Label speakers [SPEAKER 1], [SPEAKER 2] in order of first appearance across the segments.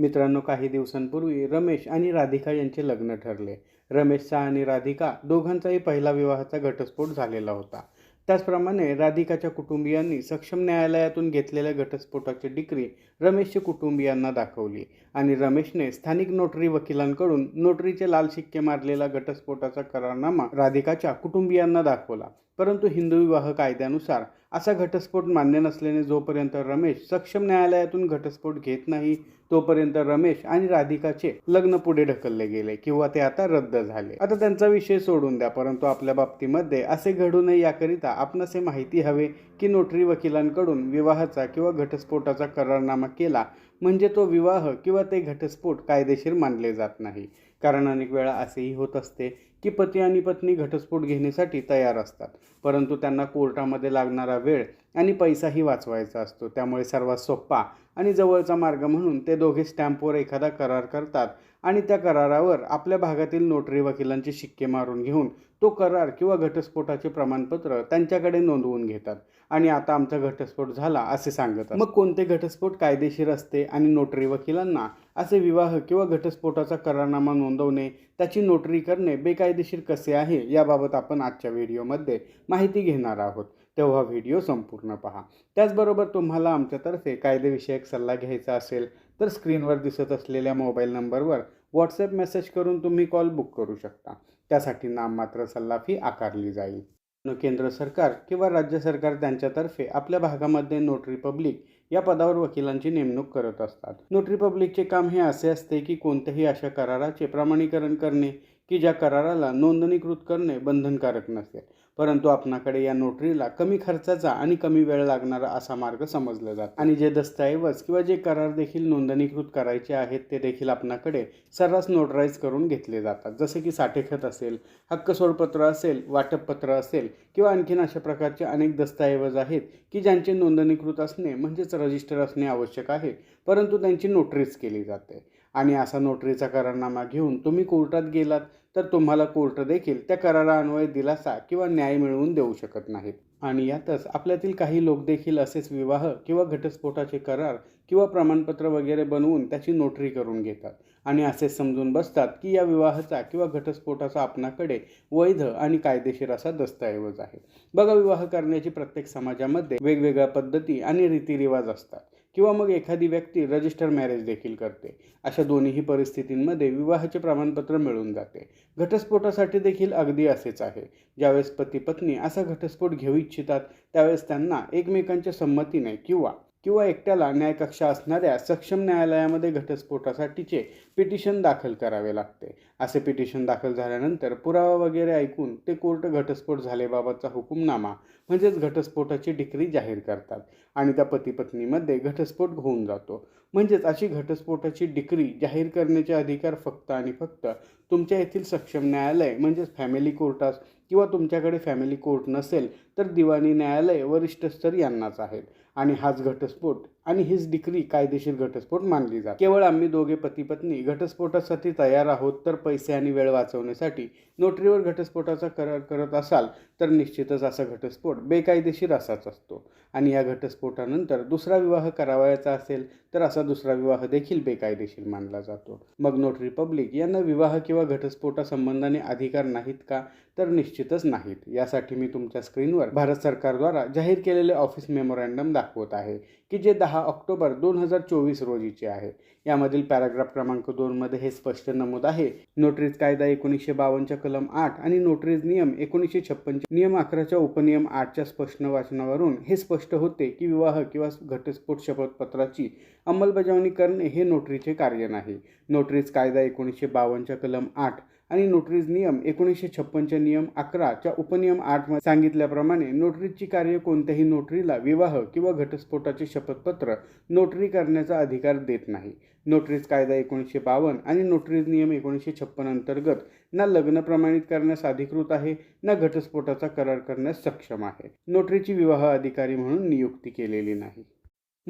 [SPEAKER 1] मित्रांनो काही दिवसांपूर्वी रमेश आणि राधिका यांचे लग्न ठरले. रमेशचा आणि राधिका दोघांचाही पहिला विवाहाचा घटस्फोट झालेला होता. त्याचप्रमाणे राधिकाच्या कुटुंबियांनी सक्षम न्यायालयातून घेतलेल्या घटस्फोटाची डिक्री रमेशच्या कुटुंबियांना दाखवली आणि रमेशने स्थानिक नोटरी वकिलांकडून नोटरीचे लाल शिक्के मारलेला घटस्फोटाचा करारनामा राधिकाच्या कुटुंबियांना दाखवला. परंतु हिंदू विवाह कायद्यानुसार असा घटस्फोट मान्य नसल्याने जोपर्यंत रमेश सक्षम न्यायालयातून घटस्फोट घेत नाही तोपर्यंत रमेश आणि राधिकाचे लग्न पुढे ढकलले गेले किंवा ते आता रद्द झाले. आता त्यांचा विषय सोडून द्या परंतु आपल्या बाबतीमध्ये असे घडू नये याकरिता आपणास हे माहिती हवे की नोटरी वकिलांकडून विवाहाचा किंवा घटस्फोटाचा करारनामा केला म्हणजे तो विवाह किंवा ते घटस्फोट कायदेशीर मानले जात नाही. कारण अनेक वेळा असेही होत असते की पती आणि पत्नी घटस्फोट घेण्यासाठी तयार असतात. परंतु त्यांना कोर्टामध्ये लागणारा वेळ आणि पैसाही वाचवायचा असतो. त्यामुळे सर्वात सोपा आणि जवळचा मार्ग म्हणून ते दोघे स्टॅम्पवर एखादा करार करतात. आणि त्या करारावर आपल्या भागातील नोटरी वकिलांचे शिक्के मारून घेऊन तो करार किंवा घटस्फोटाचे प्रमाणपत्र त्यांच्याकडे नोंदवून घेतात. आणि आता आमचा घटस्फोट झाला असे सांगतात. मग कोणते घटस्फोट कायदेशीर असते आणि नोटरी वकिलांना असे विवाह किंवा घटस्फोटाचा करारनामा नोंदवणे त्याची नोटरी करणे बेकायदेशीर कसे आहे याबाबत आपण आजच्या व्हिडिओमध्ये माहिती घेणार आहोत. तेव्हा व्हिडिओ संपूर्ण पहा. त्याचबरोबर तुम्हाला आमच्यातर्फे कायदेविषयक सल्ला घ्यायचा असेल तर स्क्रीनवर दिसत असलेल्या मोबाईल नंबरवर व्हॉट्सअप मेसेज करून तुम्ही कॉल बुक करू शकता. त्यासाठी नाममात्र सल्ला फी आकारली जाईल. केंद्र सरकार किंवा राज्य सरकार त्यांच्यातर्फे आपल्या भागामध्ये नोटरी पब्लिक या पदावर वकिलांची नेमणूक करत असतात. नोटरी पब्लिकचे काम हे असे असते की कोणत्याही अशा कराराचे प्रमाणीकरण करणे की ज्या कराराला नोंदणीकृत करणे बंधनकारक नसेल. परंतु आपणाकडे या नोटरीला कमी खर्चाचा आणि कमी वेळ लागणारा असा मार्ग समजला जातो. आणि जे दस्तऐवज किंवा जे करार देखील नोंदणीकृत करायचे आहेत ते देखील आपणाकडे सर्रास नोटराईज करून घेतले जातात. जसे की साठेखत असेल हक्क सोडपत्र असेल वाटपपत्र असेल किंवा आणखीन अशा प्रकारचे अनेक दस्तऐवज आहेत की ज्यांचे नोंदणीकृत असणे म्हणजेच रजिस्टर असणे आवश्यक आहे परंतु त्यांची नोटरीज केली जाते. आणि असा नोटरीचा करारनामा घेऊन तुम्ही कोर्टात गेलात तर तुम्हाला कोर्ट देखील त्या करारान्वये दिलासा किंवा न्याय मिळवून देऊ शकत नाहीत. आणि यातच आपल्यातील काही लोक देखील असेच विवाह किंवा घटस्फोटाचे करार किंवा प्रमाणपत्र वगैरे बनवून त्याची नोटरी करून घेतात. आणि असे समजून बसतात की या विवाहाचा किंवा घटस्फोटाचा आपणाकडे वैध आणि कायदेशीर असा दस्तऐवज आहे. बघा विवाह करण्याची प्रत्येक समाजामध्ये वेगवेगळ्या पद्धती आणि रीतिरिवाज असतात. किंवा मग एखादी व्यक्ती रजिस्टर मॅरेज देखील करते. अशा दोन्हीही परिस्थितींमध्ये विवाहाचे प्रमाणपत्र मिळून जाते. घटस्फोटासाठी देखील अगदी असेच आहे. ज्यावेळेस पती पत्नी असा घटस्फोट घेऊ इच्छितात त्यावेळेस त्यांना एकमेकांच्या संमतीने किंवा किंवा एकट्याला न्यायकक्षा असणाऱ्या सक्षम न्यायालयामध्ये घटस्फोटासाठीचे पिटिशन दाखल करावे लागते. असे पिटिशन दाखल झाल्यानंतर पुरावा वगैरे ऐकून ते कोर्ट घटस्फोट झालेबाबतचा हुकुमनामा म्हणजेच घटस्फोटाची डिक्री जाहीर करतात आणि त्या पतीपत्नीमध्ये घटस्फोट होऊन जातो. म्हणजेच अशी घटस्फोटाची डिक्री जाहीर करण्याचे अधिकार फक्त आणि फक्त तुमच्या येथील सक्षम न्यायालय म्हणजेच फॅमिली कोर्टास किंवा तुमच्याकडे फॅमिली कोर्ट नसेल तर दिवाणी न्यायालय वरिष्ठ स्तर यांनाच आहेत. आणि हाच घटस्फोट. आणि हीच डिक्री कायदेशीर घटस्फोट मानली जाते. केवळ आम्ही दोघे पती पत्नी घटस्फोटासाठी तयार आहोत तर पैसे आणि वेळ वाचवण्यासाठी नोटरीवर घटस्फोटाचा करार करत असाल तर निश्चितच असा घटस्फोट बेकायदेशीर असाच असतो. आणि या घटस्फोटानंतर दुसरा विवाह करावयाचा असेल तर असा दुसरा विवाह देखील बेकायदेशीर मानला जातो. मग नोटरी पब्लिक यांना विवाह किंवा घटस्फोटासंबंधाने अधिकार नाहीत का? तर निश्चितच नाहीत. यासाठी मी तुमच्या स्क्रीनवर भारत सरकारद्वारा जाहीर केलेले ऑफिस मेमोरँडम दाखवत आहे की जे दहा ऑक्टोबर दोन हजार चोवीस रोजीचे आहे. यामधील पॅराग्राफ क्रमांक दोनमध्ये हे स्पष्ट नमूद आहे. नोटरीज कायदा एकोणीसशे बावन्नच्या कलम आठ आणि नोटरीज नियम एकोणीसशे छप्पनच्या नियम अकराच्या उपनियम आठच्या स्पष्ट वाचनावरून हे स्पष्ट होते की विवाह किंवा घटस्फोट शपथपत्राची अंमलबजावणी करणे हे नोटरीचे कार्य नाही. नोटरीज कायदा एकोणीसशे बावन्नच्या कलम आठ आणि नोटरीज नियम एकोणीसशे छप्पनच्या नियम अकराच्या उपनियम आठमध्ये सांगितल्याप्रमाणे नोटरीजची कार्य कोणत्याही नोटरीला विवाह किंवा घटस्फोटाचे शपथपत्र नोटरी करण्याचा अधिकार देत नाही. नोटरीज कायदा एकोणीसशे बावन्न आणि नोटरीज नियम एकोणीसशे छप्पन अंतर्गत ना लग्न प्रमाणित करण्यास अधिकृत आहे ना घटस्फोटाचा करार करण्यास सक्षम आहे. नोटरीची विवाह अधिकारी म्हणून नियुक्ती केलेली नाही.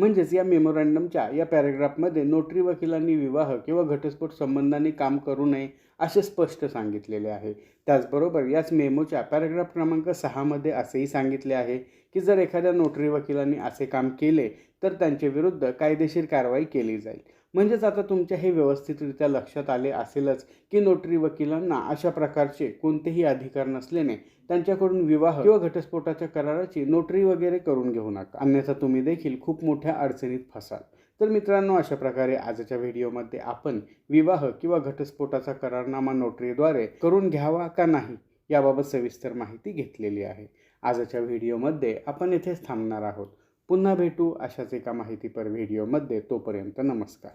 [SPEAKER 1] म्हणजेच या मेमोरँडमच्या या पॅरेग्राफमध्ये नोटरी वकिलांनी विवाह किंवा घटस्फोट संबंधाने काम करू नये असे स्पष्ट सांगितलेले आहे. त्याचबरोबर याच मेमोच्या पॅरेग्राफ क्रमांक सहामध्ये असेही सांगितले आहे की जर एखाद्या नोटरी वकिलांनी असे काम केले तर त्यांच्या विरुद्ध कायदेशीर कारवाई केली जाईल. म्हणजेच आता तुमच्या हे व्यवस्थितरित्या लक्षात आले असेलच की नोटरी वकिलांना अशा प्रकारचे कोणतेही अधिकार नसल्याने त्यांच्याकडून विवाह किंवा घटस्फोटाच्या कराराची नोटरी वगैरे करून घेऊ नका. अन्यथा तुम्ही देखील खूप मोठ्या अडचणीत फसाल. तर मित्रांनो अशा प्रकारे आजच्या व्हिडिओमध्ये आपण विवाह किंवा घटस्फोटाचा करारनामा नोटरीद्वारे करून घ्यावा का नाही याबाबत सविस्तर माहिती घेतलेली आहे. आजच्या व्हिडिओमध्ये आपण येथेच थांबणार आहोत. पुन्हा भेटू अशाच एका माहितीपर व्हिडिओमध्ये. तोपर्यंत नमस्कार.